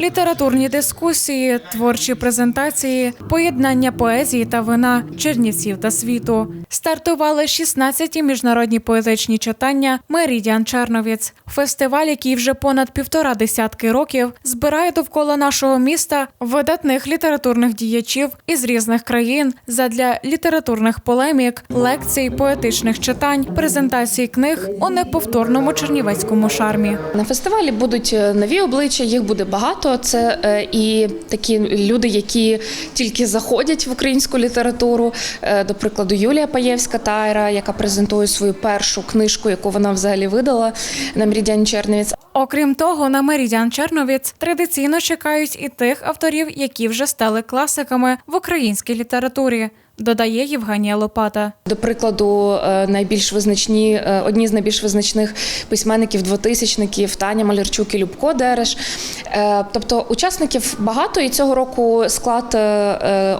Літературні дискусії, творчі презентації, поєднання поезії та вина чернівців та світу. Стартували 16-ті міжнародні поетичні читання Мерідіан Черновіць. Фестиваль, який вже понад півтора десятки років збирає довкола нашого міста видатних літературних діячів із різних країн задля літературних полемік, лекцій, поетичних читань, презентацій книг у неповторному чернівецькому шармі. На фестивалі будуть е, нові обличчя, їх буде багато. Це е, і такі люди, які тільки заходять в українську літературу. Е, До прикладу, Юлія Паєвська Тайра, яка презентує свою першу книжку, яку вона взагалі видала на Мірідян Чернівець. Окрім того, на Мерідіан Черновіць традиційно чекають і тих авторів, які вже стали класиками в українській літературі, додає Євгенія Лопата. До прикладу, е, найбільш визначні е, одні з найбільш визначних письменників двотисячників Таня Малярчук і Любко Дереш. Е, Тобто учасників багато, і цього року склад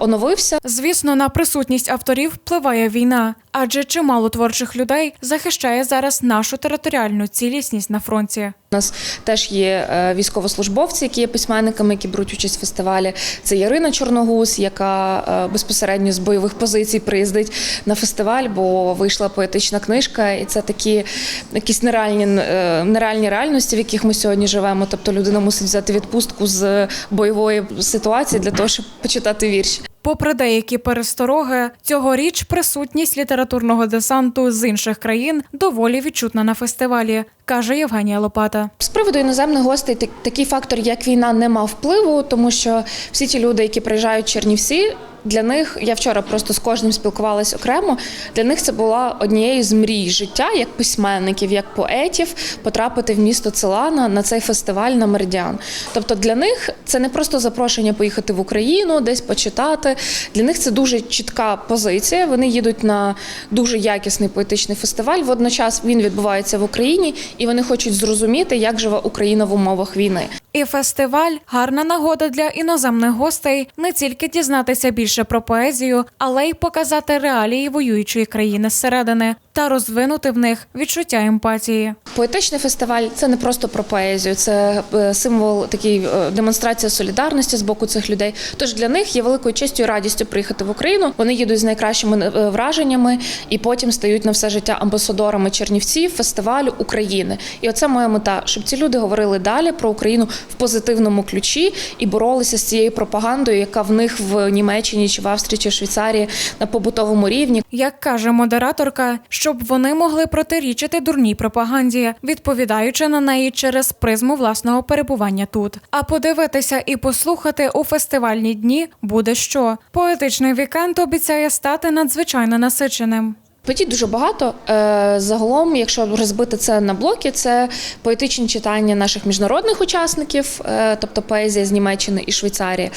оновився. Звісно, на присутність авторів впливає війна, адже чимало творчих людей захищає зараз нашу територіальну цілісність на фронті. У нас теж є е, військовослужбовці, які є письменниками, які беруть участь в фестивалі. Це Ярина Чорногуз, яка е, безпосередньо з бойових позицій приїздить на фестиваль, бо вийшла поетична книжка, і це такі якісь нереальні, е, нереальні реальності, в яких ми сьогодні живемо. Тобто людина мусить взяти відпустку з бойової ситуації для того, щоб почитати вірш. Попри деякі перестороги, цьогоріч присутність літературного десанту з інших країн доволі відчутна на фестивалі, каже Євгенія Лопата. З приводу іноземних гостей так- такий фактор, як війна, не мав впливу, тому що всі ті люди, які приїжджають в Чернівці. Для них я вчора просто з кожним спілкувалась окремо. Для них це була однією з мрій життя, як письменників, як поетів, потрапити в місто Целана на цей фестиваль на Меридіан. Тобто для них це не просто запрошення поїхати в Україну, десь почитати. Для них це дуже чітка позиція. Вони їдуть на дуже якісний поетичний фестиваль. Водночас він відбувається в Україні, і вони хочуть зрозуміти, як живе Україна в умовах війни. І фестиваль гарна нагода для іноземних гостей не тільки дізнатися більше про поезію, але й показати реалії воюючої країни зсередини та розвинути в них відчуття емпатії. Поетичний фестиваль це не просто про поезію, це е, символ такий е, демонстрація солідарності з боку цих людей. Тож для них є великою честю і радістю приїхати в Україну. Вони їдуть з найкращими е, враженнями і потім стають на все життя амбасадорами Чернівців, фестивалю України. І оце моя мета, щоб ці люди говорили далі про Україну в позитивному ключі і боролися з цією пропагандою, яка в них в Німеччині чи в Австрії чи в Швейцарії на побутовому рівні. Як каже модераторка, щоб вони могли протирічити дурній пропаганді, відповідаючи на неї через призму власного перебування тут. А подивитися і послухати у фестивальні дні буде що. Поетичний вікенд обіцяє стати надзвичайно насиченим. Подій дуже багато. Е, Загалом, якщо розбити це на блоки, це поетичні читання наших міжнародних учасників, е, тобто поезія з Німеччини і Швейцарії.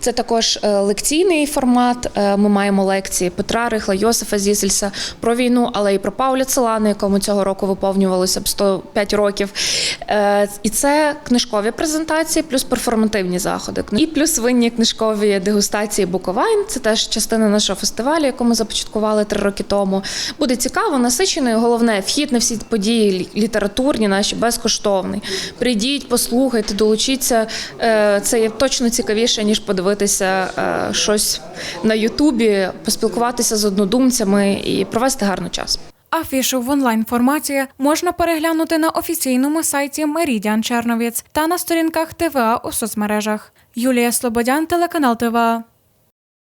Це також е, лекційний формат. Ми маємо лекції Петра Рихла, Йосифа Зісельса про війну, але і про Пауля Целана, якому цього року виповнювалося б 105 років. І це книжкові презентації, плюс перформативні заходи. І плюс винні книжкові дегустації Буковайн. Це теж частина нашого фестивалю, яку ми започаткували три роки тому. Буде цікаво, насичено. і Головне, вхід на всі події літературні наші безкоштовний. Прийдіть, послухайте, долучіться. Е, Це є точно цікавіше, ніж подивитися е, щось на Ютубі, поспілкуватися з однодумцями і провести гарний час. Афішу в онлайн форматі можна переглянути на офіційному сайті Мерідіан Черновіць та на сторінках ТВА у соцмережах. Юлія Слободян, телеканал ТВА.